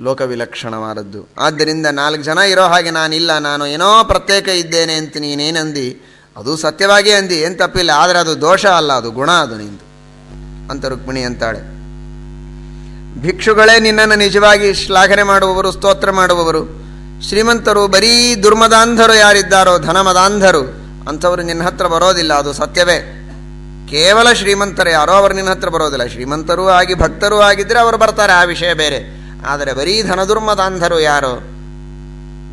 ಲೋಕವಿಲಕ್ಷಣವಾದದ್ದು. ಆದ್ದರಿಂದ ನಾಲ್ಕು ಜನ ಇರೋ ಹಾಗೆ ನಾನಿಲ್ಲ, ನಾನು ಏನೋ ಪ್ರತ್ಯೇಕ ಇದ್ದೇನೆ ಅಂತ ನೀನೇನಂದಿ? ಅದು ಸತ್ಯವಾಗಿ ಅಂದಿ, ಏನು ತಪ್ಪಿಲ್ಲ, ಆದರೆ ಅದು ದೋಷ ಅಲ್ಲ, ಅದು ಗುಣ ಅದು ನಿಂದು, ಅಂತ ರುಕ್ಮಿಣಿ ಅಂತಾಳೆ. ಭಿಕ್ಷುಗಳೇ ನಿನ್ನನ್ನು ನಿಜವಾಗಿ ಶ್ಲಾಘನೆ ಮಾಡುವವರು, ಸ್ತೋತ್ರ ಮಾಡುವವರು. ಶ್ರೀಮಂತರು, ಬರೀ ದುರ್ಮದಾಂಧರು ಯಾರಿದ್ದಾರೋ, ಧನಮದಾಂಧರು, ಅಂಥವರು ನಿನ್ನ ಹತ್ರ ಬರೋದಿಲ್ಲ, ಅದು ಸತ್ಯವೇ. ಕೇವಲ ಶ್ರೀಮಂತರು ಯಾರೋ ಅವರು ನಿನ್ನ ಹತ್ರ ಬರೋದಿಲ್ಲ. ಶ್ರೀಮಂತರೂ ಆಗಿ ಭಕ್ತರೂ ಆಗಿದ್ದರೆ ಅವರು ಬರ್ತಾರೆ, ಆ ವಿಷಯ ಬೇರೆ. ಆದರೆ ಬರೀ ಧನದುರ್ಮದಾಂಧರು ಯಾರು?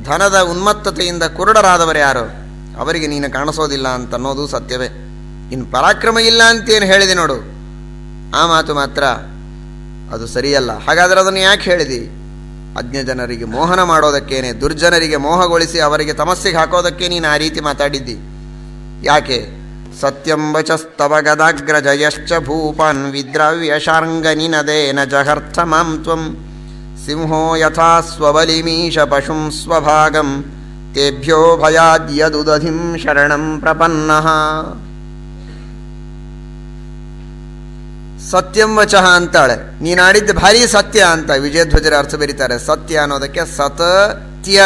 ಧನದ ಉನ್ಮತ್ತತೆಯಿಂದ ಕುರುಡರಾದವರು ಯಾರು? ಅವರಿಗೆ ನೀನು ಕಾಣಿಸೋದಿಲ್ಲ ಅಂತ ಅನ್ನೋದು ಸತ್ಯವೇ. ಇನ್ನು ಪರಾಕ್ರಮ ಇಲ್ಲ ಅಂತೇನು ಹೇಳಿದೆ ನೋಡು. ಆ ಮಾತು ಮಾತ್ರ ಅದು ಸರಿಯಲ್ಲ. ಹಾಗಾದರೆ ಅದನ್ನು ಯಾಕೆ ಹೇಳಿದಿ? ಅಜ್ಞ ಜನರಿಗೆ ಮೋಹನ ಮಾಡೋದಕ್ಕೇನೆ, ದುರ್ಜನರಿಗೆ ಮೋಹಗೊಳಿಸಿ ಅವರಿಗೆ ತಮಸ್ಸಿಗೆ ಹಾಕೋದಕ್ಕೆ ನೀನು ಆ ರೀತಿ ಮಾತಾಡಿದ್ದಿ. ಯಾಕೆ? ಸತ್ಯಂ ವಚಸ್ತವ ಗದಾಗ್ರಜಯಶ್ಚ ಭೂಪಾನ್ ವಿದ್ರವ್ಯಶಾರ್ಂಗನಿನದೇನ ಜಹರ್ಥ ಮಾಂ ತ್ವಂ ಸಿಂಹೋ ಯಥಾ ಸ್ವಬಲಿಮೀಶ ಪಶುಂ ಸ್ವಭಾಗಂ ತೇಭ್ಯೋ ಭಯಾದ್ಯದುದಧಿಂ ಶರಣಂ ಪ್ರಪನ್ನಃ ಸತ್ಯಂ ವಚಃ ಅಂತಾಳೆ ನೀನಾಡಿದ್ದು ಭಾರಿ ಸತ್ಯ ಅಂತ ವಿಜಯಧ್ವಜರ ಅರ್ಥ ಬರೀತಾರೆ ಸತ್ಯ ಅನ್ನೋದಕ್ಕೆ ಸತ್ಯ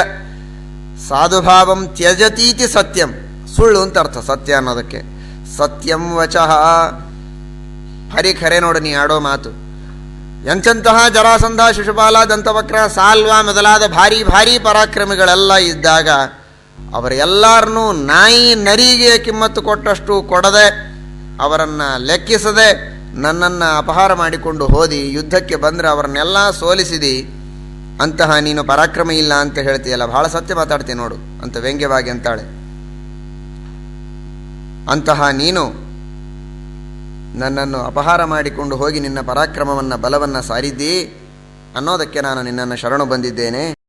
ಸಾಧುಭಾವಂ ತ್ಯಜತೀತಿ ಸತ್ಯಂ ಸುಳ್ಳು ಅಂತ ಅರ್ಥ ಸತ್ಯ ಅನ್ನೋದಕ್ಕೆ ಸತ್ಯಂ ವಚಃ. ಹರಿ ಖರೆ ನೋಡು ನೀ ಆಡೋ ಮಾತು. ಎಂಚಂತಹ ಜರಾಸಂಧ ಶಿಶುಪಾಲ ದಂತವಕ್ರ ಸಾಲ್ವ ಮೊದಲಾದ ಭಾರಿ ಭಾರಿ ಪರಾಕ್ರಮಿಗಳೆಲ್ಲ ಇದ್ದಾಗ ಅವರೆಲ್ಲರನ್ನೂ ನಾಯಿ ನರಿಗೆ ಕಿಮ್ಮತ್ತು ಕೊಟ್ಟಷ್ಟು ಕೊಡದೆ ಅವರನ್ನು ಲೆಕ್ಕಿಸದೆ ನನ್ನನ್ನು ಅಪಹಾರ ಮಾಡಿಕೊಂಡು ಹೋದಿ, ಯುದ್ಧಕ್ಕೆ ಬಂದರೆ ಅವರನ್ನೆಲ್ಲ ಸೋಲಿಸಿದಿ. ಅಂತಹ ನೀನು ಪರಾಕ್ರಮ ಇಲ್ಲ ಅಂತ ಹೇಳ್ತೀಯಲ್ಲ ಬಹಳ ಸತ್ಯ ಮಾತಾಡ್ತೀನಿ ನೋಡು, ಅಂತ ವ್ಯಂಗ್ಯವಾಗಿ ಅಂತಾಳೆ. ಅಂತಹ ನೀನು ನನ್ನನ್ನು ಅಪಹಾರ ಮಾಡಿಕೊಂಡು ಹೋಗಿ ನಿನ್ನ ಪರಾಕ್ರಮವನ್ನು, ಬಲವನ್ನು ಸಾರಿದ್ದೀ ಅನ್ನೋದಕ್ಕೆ ನಾನು ನಿನ್ನನ್ನು ಶರಣು ಬಂದಿದ್ದೇನೆ.